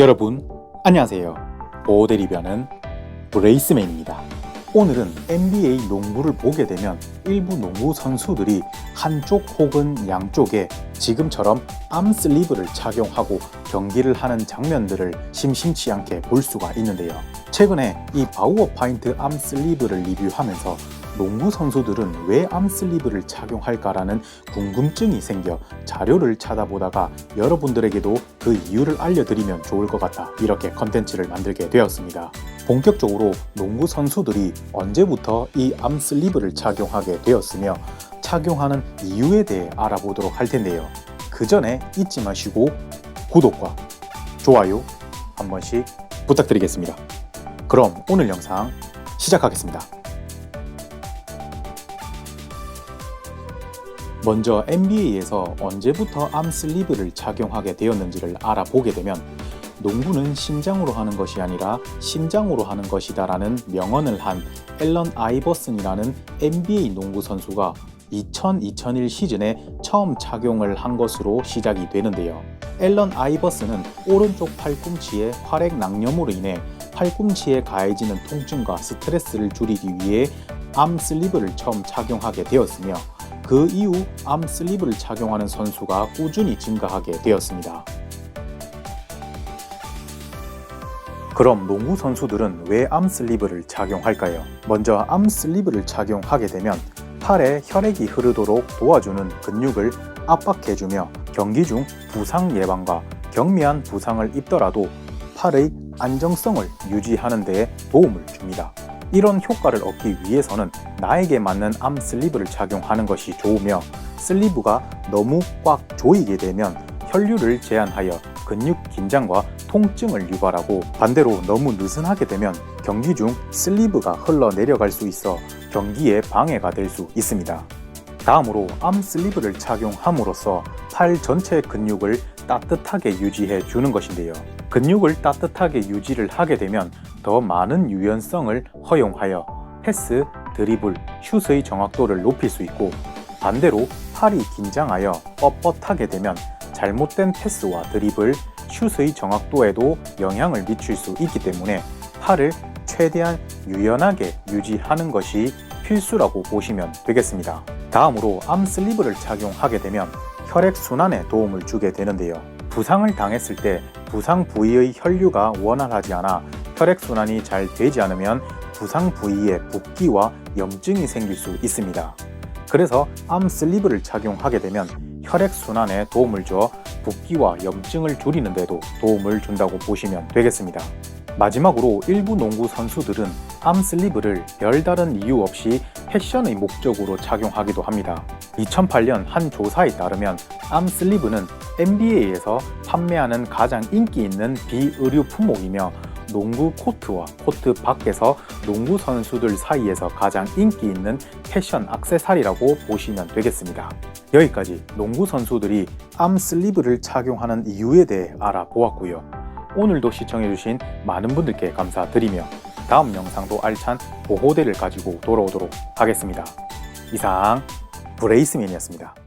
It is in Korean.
여러분 안녕하세요. 리뷰하는 브레이스맨입니다. 오늘은 NBA 농구를 보게 되면 일부 농구 선수들이 한쪽 혹은 양쪽에 지금처럼 암슬리브를 착용하고 경기를 하는 장면들을 심심치 않게 볼 수가 있는데요. 최근에 이 바우어 파인트 암슬리브를 리뷰하면서 농구 선수들은 왜 암슬리브를 착용할까라는 궁금증이 생겨 자료를 찾아보다가 여러분들에게도 그 이유를 알려드리면 좋을 것 같아 이렇게 컨텐츠를 만들게 되었습니다. 본격적으로 농구 선수들이 언제부터 이 암슬리브를 착용하게 되었으며 착용하는 이유에 대해 알아보도록 할 텐데요. 그 전에 잊지 마시고 구독과 좋아요 한 번씩 부탁드리겠습니다. 그럼 오늘 영상 시작하겠습니다. 먼저 NBA에서 언제부터 암슬리브를 착용하게 되었는지를 알아보게 되면 농구는 심장으로 하는 것이 아니라 심장으로 하는 것이다라는 명언을 한 앨런 아이버슨이라는 NBA 농구 선수가 2000-2001 시즌에 처음 착용을 한 것으로 시작이 되는데요. 앨런 아이버슨은 오른쪽 팔꿈치에 활액 낭염으로 인해 팔꿈치에 가해지는 통증과 스트레스를 줄이기 위해 암 슬리브를 처음 착용하게 되었으며 그 이후 암 슬리브를 착용하는 선수가 꾸준히 증가하게 되었습니다. 그럼 농구 선수들은 왜 암 슬리브를 착용할까요? 먼저 암 슬리브를 착용하게 되면 팔에 혈액이 흐르도록 도와주는 근육을 압박해주며 경기 중 부상 예방과 경미한 부상을 입더라도 팔의 안정성을 유지하는 데 도움을 줍니다. 이런 효과를 얻기 위해서는 나에게 맞는 암 슬리브를 착용하는 것이 좋으며 슬리브가 너무 꽉 조이게 되면 혈류를 제한하여 근육 긴장과 통증을 유발하고 반대로 너무 느슨하게 되면 경기 중 슬리브가 흘러내려갈 수 있어 경기에 방해가 될 수 있습니다. 다음으로 암 슬리브를 착용함으로써 팔 전체 근육을 따뜻하게 유지해 주는 것인데요. 근육을 따뜻하게 유지를 하게 되면 더 많은 유연성을 허용하여 패스, 드리블, 슛의 정확도를 높일 수 있고 반대로 팔이 긴장하여 뻣뻣하게 되면 잘못된 패스와 드리블, 슛의 정확도에도 영향을 미칠 수 있기 때문에 팔을 최대한 유연하게 유지하는 것이 필수라고 보시면 되겠습니다. 다음으로 암 슬리브를 착용하게 되면 혈액 순환에 도움을 주게 되는데요. 부상을 당했을 때 부상 부위의 혈류가 원활하지 않아 혈액 순환이 잘 되지 않으면 부상 부위에 붓기와 염증이 생길 수 있습니다. 그래서 암 슬리브를 착용하게 되면 혈액 순환에 도움을 줘 붓기와 염증을 줄이는 데도 도움을 준다고 보시면 되겠습니다. 마지막으로 일부 농구 선수들은 암 슬리브를 별다른 이유 없이 패션의 목적으로 착용하기도 합니다. 2008년 한 조사에 따르면 암 슬리브는 NBA에서 판매하는 가장 인기 있는 비의류 품목이며 농구 코트와 코트 밖에서 농구 선수들 사이에서 가장 인기 있는 패션 악세사리라고 보시면 되겠습니다. 여기까지 농구 선수들이 암 슬리브를 착용하는 이유에 대해 알아보았고요. 오늘도 시청해주신 많은 분들께 감사드리며 다음 영상도 알찬 보호대를 가지고 돌아오도록 하겠습니다. 이상 브레이스맨이었습니다.